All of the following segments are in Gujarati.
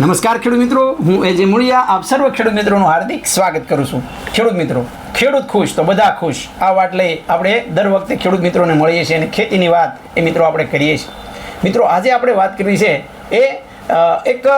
નમસ્કાર ખેડૂત મિત્રો, હું એજે મુળિયા, આપ સર્વ ખેડૂત મિત્રોનું હાર્દિક સ્વાગત કરું છું. ખેડૂત મિત્રો, ખેડૂત ખુશ તો બધા ખુશ. આ વાત લઈ આપણે દર વખતે ખેડૂત મિત્રોને મળીએ છીએ અને ખેતીની વાત એ મિત્રો આપણે કરીએ છીએ. મિત્રો, આજે આપણે વાત કરવી છે એ એક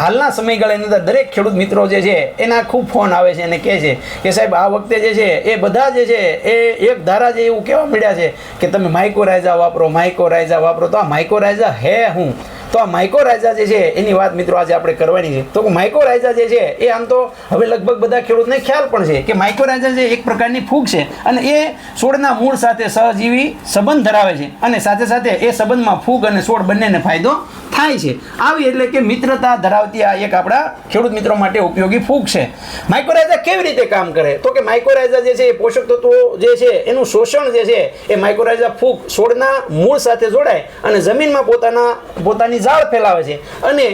હાલના સમયગાળાની અંદર દરેક ખેડૂત મિત્રો જે છે, એના ખૂબ ફોન આવે છે અને કહે છે કે સાહેબ, આ વખતે જે છે, એ બધા જે છે, એ એક ધારા જે એવું કહેવા મળ્યા છે કે તમે માઇકો માઇકોરાઇઝા વાપરો માઇકો માઇકોરાઇઝા વાપરો. તો આ માઇકો માઇકોરાઇઝા હે હું? તો આ માઇકો રાજા જે છે, એની વાત મિત્રો આજે આપણે કરવાની છે. તો માઇકો રાજા જે છે, એ આમ તો હવે લગભગ બધા ખેડૂતને ખ્યાલ પણ છે કે માઇકો રાજા જે એક પ્રકારની ફૂગ છે અને એ છોડના મૂળ સાથે સહજીવી સંબંધ ધરાવે છે અને સાથે સાથે એ સંબંધમાં ફૂગ અને છોડ બંનેને ફાયદો થાય છે. આવી એટલે કે મિત્રતા ધરાવતી આ એક આપણા ખેડૂત મિત્રો માટે ઉપયોગી ફૂગ છે. માઇકોરાઇઝા કેવી રીતે કામ કરે? તો કે માઇકોરાઇઝા જે છે, એ પોષક તત્વો જે છે, એનું શોષણ જે છે, એ માઇકોરાઇઝા ફૂગ છોડના મૂળ સાથે જોડાય અને જમીનમાં પોતાના, પોતાની ઝાડ ફેલાવે છે. અને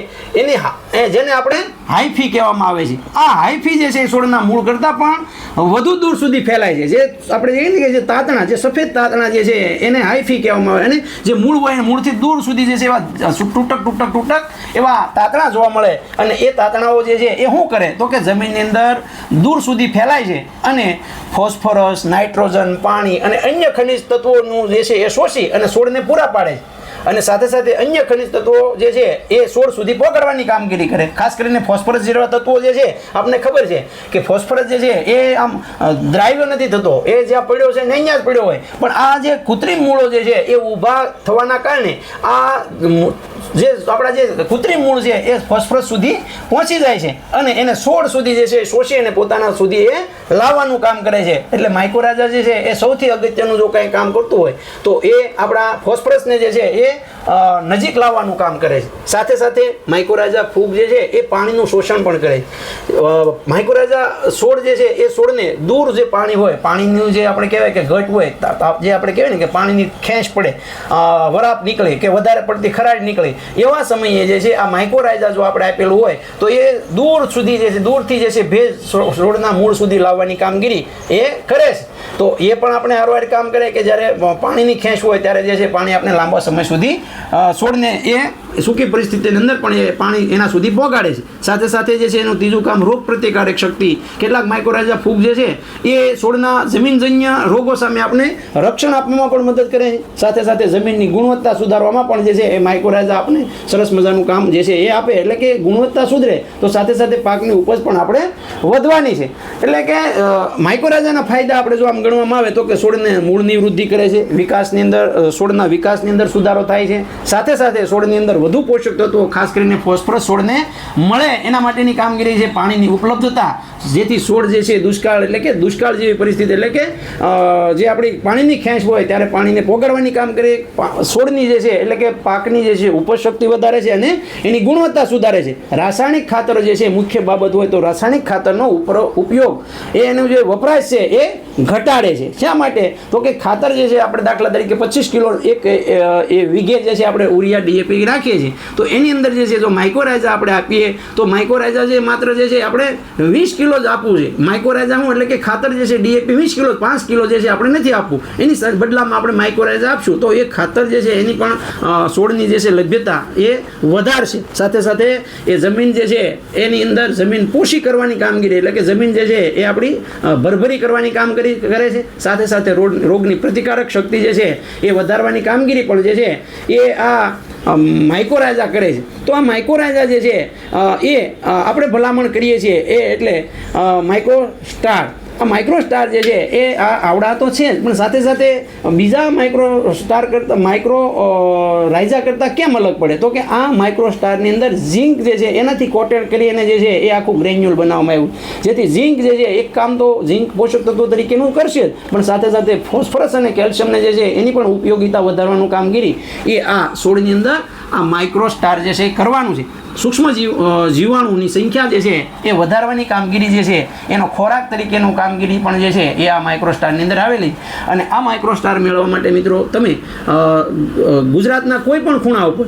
એની જેને આપણે હાઈફી કહેવામાં આવે છે. આ હાઈફી જે છે એ છોડના મૂળ કરતાં પણ વધુ દૂર સુધી ફેલાય છે. જે આપણે કહીએ ને કે જે તાતણા, જે સફેદ તાતણા જે છે, એને હાઈફી કહેવામાં આવે. અને જે મૂળ હોય એ મૂળથી દૂર સુધી જે છે એવા તૂટક તૂટક તૂટક એવા તાતણા જોવા મળે. અને એ તાતણાઓ જે છે એ શું કરે? તો કે જમીનની અંદર દૂર સુધી ફેલાય છે. અને ફોસ્ફરસ, નાઇટ્રોજન, પાણી અને અન્ય ખનિજ તત્વોનું જે છે એ શોષી અને છોડને પૂરા પાડે છે. અને સાથે સાથે અન્ય ખનિજ તત્વો જે છે, એ છોડ સુધી પકડવાની કામગીરી કરે. ખાસ કરીને ફોસ્ફરસ જેવા તત્વો જે છે આપણને ખબર છે કે ફોસ્ફરસ જે છે, એ આમ દ્રાવ્યો નથી થતો. એ જ્યાં પડ્યો છે ને અહીંયા જ પડ્યો હોય. પણ આ જે કૃત્રિમ મૂળો જે છે, એ ઊભા થવાના કારણે આ જે આપણા જે કૃત્રિમ મૂળ છે એ ફોસ્ફરસ સુધી પહોંચી જાય છે અને એને છોડ સુધી જે છે શોષી અને પોતાના સુધી એ લાવવાનું કામ કરે છે. એટલે માઇકોરાજા જે છે એ સૌથી અગત્યનું જો કંઈ કામ કરતું હોય, તો એ આપણા ફોસ્ફરસને જે છે એ નજીક લાવવાનું કામ કરે છે. સાથે સાથે માઇકોરાજા ફૂગ જે છે એ પાણીનું શોષણ પણ કરે છે. માઇકોરાજા છોડ જે છે એ છોડને દૂર જે પાણી હોય, પાણીનું જે આપણે કહેવાય કે ઘટ હોય જે આપણે કહેવાય ને કે પાણીની ખેંચ પડે વરાપ નીકળે કે વધારે પડતી ખરાડ નીકળે એવા સમયે જે છે, આ માઇકોરાઇઝા જો આપણે આપેલું હોય, તો એ દૂર સુધી જે છે, દૂરથી જે છે, ભેજ છોડ- છોડના મૂળ સુધી લાવવાની કામગીરી એ કરે છે. તો એ પણ આપણે હારવાર કામ કરે કે જ્યારે પાણીની ખેંચ હોય ત્યારે જે છે, પાણી આપણે લાંબા સમય સુધી છોડને એ સૂકી પરિસ્થિતિની અંદર પણ એ પાણી એના સુધી પહોંચાડે છે. સાથે સાથે જે છે એનું ત્રીજું કામ રોગ પ્રતિકારક શક્તિ. કેટલાક માઇક્રોરાજા ફૂગ જે છે, એ છોડના જમીનજન્ય રોગો સામે આપણે રક્ષણ આપવામાં પણ મદદ કરે છે. સાથે સાથે જમીનની ગુણવત્તા સુધારવામાં પણ જે છે એ માઇક્રોરાજા આપણે સરસ મજાનું કામ જે છે એ આપે. એટલે કે ગુણવત્તા સુધરે. તો સાથે સાથે પાકની ઉપજ પણ આપણે વધવાની છે. એટલે કે માઇક્રોરાજાના ફાયદા આપણે જો આમ ગણવામાં આવે તો કે છોડને મૂળની વૃદ્ધિ કરે છે. વિકાસની અંદર છોડના વિકાસની અંદર સુધારો થાય છે. સાથે સાથે છોડની અંદર વધુ પોષક તત્વો ખાસ કરીને ફોસ્ફરસ છોડને મળે. એના માટેની કામગીરી છે પાણીની ઉપલબ્ધતા. જેથી છોડ જે છે દુષ્કાળ એટલે કે દુષ્કાળ જેવી પરિસ્થિતિ એટલે કે જે આપણી પાણીની ખેંચ હોય ત્યારે પાણીને પોગાડવાની કામ કરે છોડની જે છે એટલે કે પાકની જે છે ઉપજ શક્તિ વધારે છે અને એની ગુણવત્તા સુધારે છે. રાસાયણિક ખાતર જે છે મુખ્ય બાબત હોય તો રાસાયણિક ખાતરનો ઉપયોગ એ એનો જે વપરાશ છે એ ઘટાડે છે. શા માટે? તો કે ખાતર જે છે આપણે દાખલા તરીકે પચીસ કિલો એક એ વીઘે જે છે આપણે ઉરિયા ડીએપી રાખીએ છીએ. તો એની અંદર જે છે જો માઇક્રોરાઇઝા આપણે આપીએ, તો માઇક્રોરાઇઝા જે માત્ર જે છે આપણે વીસ કિલો જ આપવું છે. માઇક્રોરાઇઝા હું એટલે કે ખાતર જે છે ડીએપી વીસ કિલો પાંચ કિલો જે છે આપણે નથી આપવું. એની બદલામાં આપણે માઇક્રોરાઇઝા આપશું. તો એ ખાતર જે છે એની પણ છોડની જે છે લભ્યતા એ વધારશે. સાથે સાથે એ જમીન જે છે એની અંદર જમીન પોષી કરવાની કામગીરી એટલે કે જમીન જે છે એ આપણી ભરભરી કરવાની કામ કરી કરે છે. સાથે સાથે રોગ રોગની પ્રતિકારક શક્તિ જે છે એ વધારવાની કામગીરી પણ જે છે એ આ અ, માઇકોરાઇઝા કરે છે. તો આ માઇકોરાઇઝા જે છે એ આપણે ભલામણ કરીએ છીએ. એ એટલે માઇક્રો સ્ટાર આ માઇક્રો સ્ટાર જે છે, એ આ આવડા તો છે જ, પણ સાથે સાથે બીજા માઇક્રો સ્ટાર કરતાં માઇક્રો રાઇઝા કરતાં કેમ અલગ પડે? તો કે આ માઇક્રો સ્ટારની અંદર ઝિંક જે છે, એનાથી કોટેડ કરી અને જે છે, એ આખું ગ્રેન્યુલ બનાવવામાં આવ્યું. જેથી ઝિંક જે છે, એક કામ તો ઝિંક પોષક તત્વો તરીકેનું કરશે જ, પણ સાથે સાથે ફોસ્ફરસ અને કેલ્શિયમને જે છે, એની પણ ઉપયોગિતા વધારવાનું કામગીરી, એ આ છોડની અંદર આ માઇક્રોસ્ટાર જે છે એ કરવાનું છે. સૂક્ષ્મ જીવ જીવાણુની સંખ્યા જે છે એ વધારવાની કામગીરી જે છે, એનો ખોરાક તરીકેનું કામગીરી પણ જે છે એ આ માઇક્રોસ્ટારની અંદર આવેલી. અને આ માઇક્રોસ્ટાર મેળવવા માટે મિત્રો તમે ગુજરાતના કોઈ પણ ખૂણા ઉપર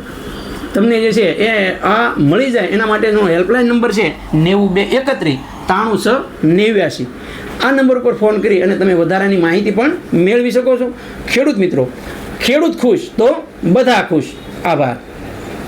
તમને જે છે એ આ મળી જાય એના માટેનો હેલ્પલાઇન નંબર છે નેવું બે એકત્રીસ ત્રાણું છ નેવ્યાસી. આ નંબર ઉપર ફોન કરી અને તમે વધારાની માહિતી પણ મેળવી શકો છો. ખેડૂત મિત્રો, ખેડૂત ખુશ તો બધા ખુશ. આભાર.